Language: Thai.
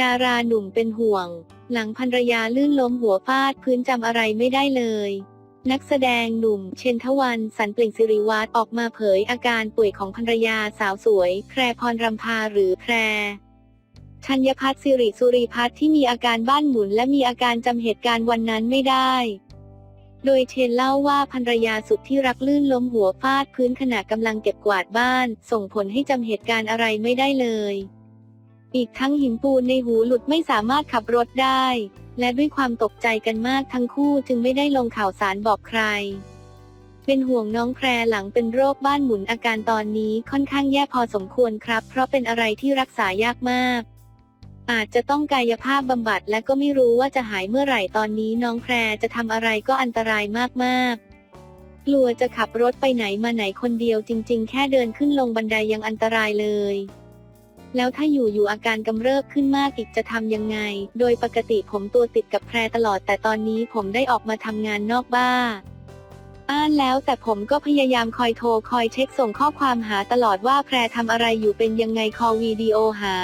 ดาราหนุ่มเป็นห่วง หลังภรรยาลื่นล้มหัวฟาดพื้นจำอะไรไม่ได้เลย นักแสดงหนุ่ม เชนทวัน สันเปล่งสิริวัตรออกมาเผยอาการป่วยของภรรยาสาวสวย แพรพรรำพาหรือแพรชัญพัฒน์สิริสุริพัฒน์ที่มีอาการบ้านหมุนและมีอาการจำเหตุการณ์วันนั้นไม่ได้ โดยเชนเล่าว่าภรรยาสุดที่รักลื่นล้มหัวฟาดพื้นขณะกำลังเก็บกวาดบ้าน ส่งผลให้จำเหตุการณ์อะไรไม่ได้เลย อีกทั้งหินปูนในหูหลุดไม่สามารถขับรถได้ และด้วยความตกใจกันมากทั้งคู่จึงไม่ได้ลงข่าวสารบอกใคร เป็นห่วงน้องแพรหลังเป็นโรคบ้านหมุนอาการตอนนี้ค่อนข้างแย่พอสมควรครับ เพราะเป็นอะไรที่รักษายากมากอาจจะต้องกายภาพบำบัดและก็ไม่รู้ว่าจะหายเมื่อไหร่ตอนนี้น้องแพรจะทำอะไรก็อันตรายมากๆ กลัวจะขับรถไปไหนมาไหนคนเดียวจริง ๆ แค่เดินขึ้นลงบันไดยังอันตรายเลย แล้วถ้าอยู่อยู่อาการกำเริบขึ้นมากอีกจะทำยังไง โดยปกติผมตัวติดกับแพรตลอด แต่ตอนนี้ผมได้ออกมาทำงานนอกบ้านอ้านแล้วแต่ผมก็พยายามคอยโทรคอยเช็คส่งข้อความหาตลอดว่าแพรทำอะไรอยู่เป็นยังไงคอลวิดีโอหา